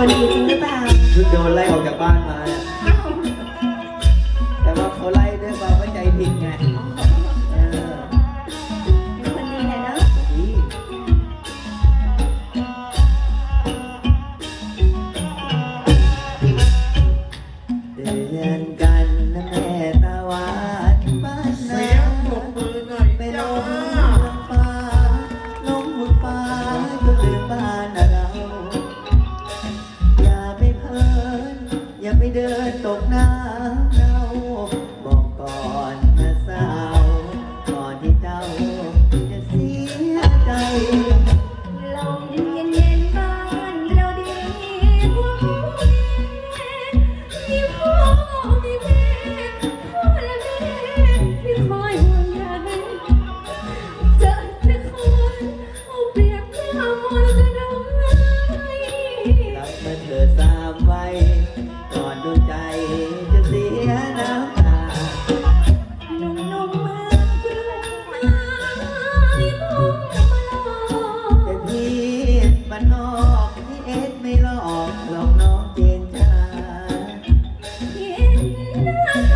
คนดีจริงหรือเปล่าเพิ่งโดนไล่ออกจากบ้านมาเนี่ยแต่ว่าเขาไล่ด้วยความเข้าใจผิดไงเออเป็นคนดีนะเนาะ ดีเดือนกันนะแม่ตาหวานบ้านนาเสียงปรบมือหน่อยไปลจ้ามเมืองฟ้าลมเมืองฟ้าจนลืมบ้าน เดินตกน้ำเราบอกก่อนนะสาว ก่อนที่เจ้าจะเสียใจ ลมเย็นเย็นบ้านเราดีกว่ามีพ่อมีแม่พ่อและแม่ที่คอยห่วงใยเจอแต่คนเอาเปรียบเทียบมนต์จะร้องไห้รักเมื่อเธอสามไว้ อกหลอกน้องเจนจ้าเห็นหน้ไร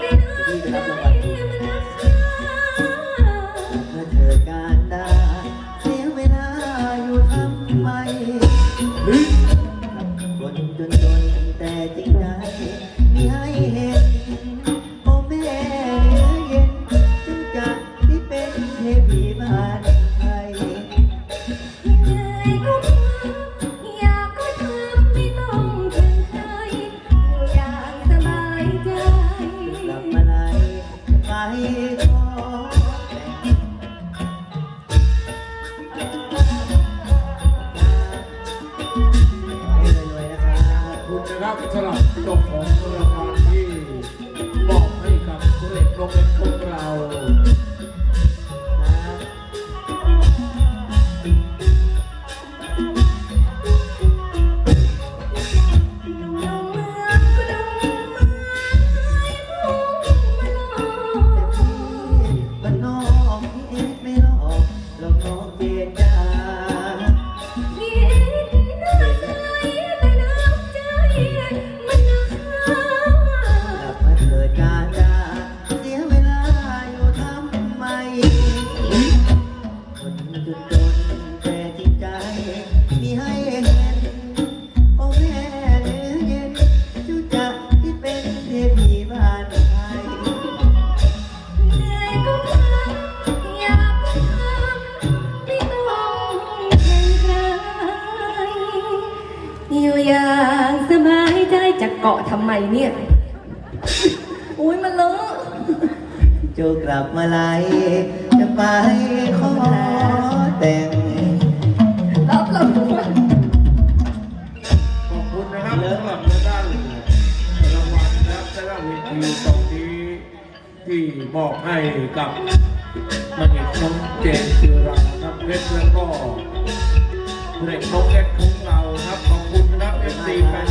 มันรักษาเมื่อเธอการดาเสียเวลาอยู่ทำไม คุณนะครับสลับจบของรางวัลที่มอบให้กับเด็กโรงเรียนของเรา สบายใจจะเกาะทำไมเนี่ย อุ้ยมันเลอะโจกลับมาไลยจะไปขอแต่งรับรางวัลขอบคุณนะครับสำหรับในด้านรางวัลและในด้านเวทีตรงนี้ที่มอบให้กับมันเอกน้องเจนจิราครับเพชรแล้วก็คุณเอกน้องเล็กของเราครับขอบคุณนะครับเอฟซีแฟน